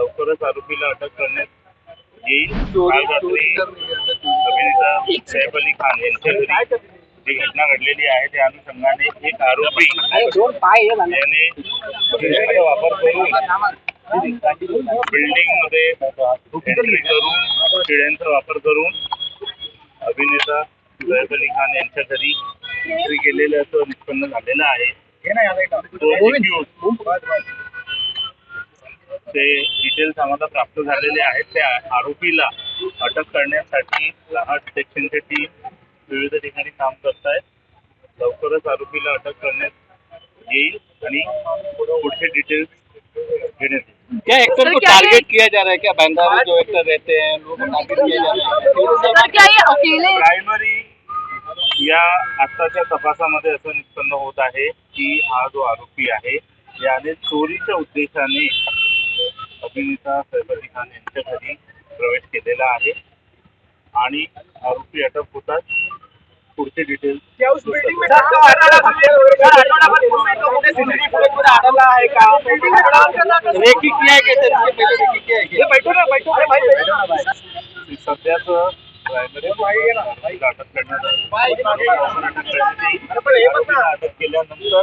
लवकरच आरोपीला अटक करण्यात येईल. काल रात्री अभिनेता सैफ अली खान यांच्या घरी जी घटना घडलेली आहे त्या अनुषंगाने एक आरोपी याने वापर करून बिल्डिंगमध्ये एंट्री करून शिड्यांचा वापर करून अभिनेता सैफ अली खान यांच्या घरी एंट्री केलेल्याचं निष्पन्न झालेलं आहे. तो डिटेल्स आम्हाला प्राप्त झालेले आहेत त्या आरोपीला अटक करण्यासाठी लहाट सेक्शनची टीम विविध ठिकाणी काम करत आहेत लवकरच आरोपीला अटक करण्यात येईल आणि पुढचे डिटेल्स घेण्यात येईल. क्या एक्टर को टारगेट किया जा रहा है? क्या में जो एक्टर रहते हैं लोगों को टारगेट किया जा रहा है? सर क्या ये अकेले प्रायमरी या आत्ताच्या तपासामध्ये असं निष्पन्न होत आहे की हा जो आरोपी आहे याने चोरीच्या उद्देशाने अभिनेता सैफ अली खान यांच्या घरी प्रवेश केलेला आहे. आणि आरोपी अटक होतात पुढचे डिटेल्स सध्याच प्रायमरी अटक करण्यात अटक केल्यानंतर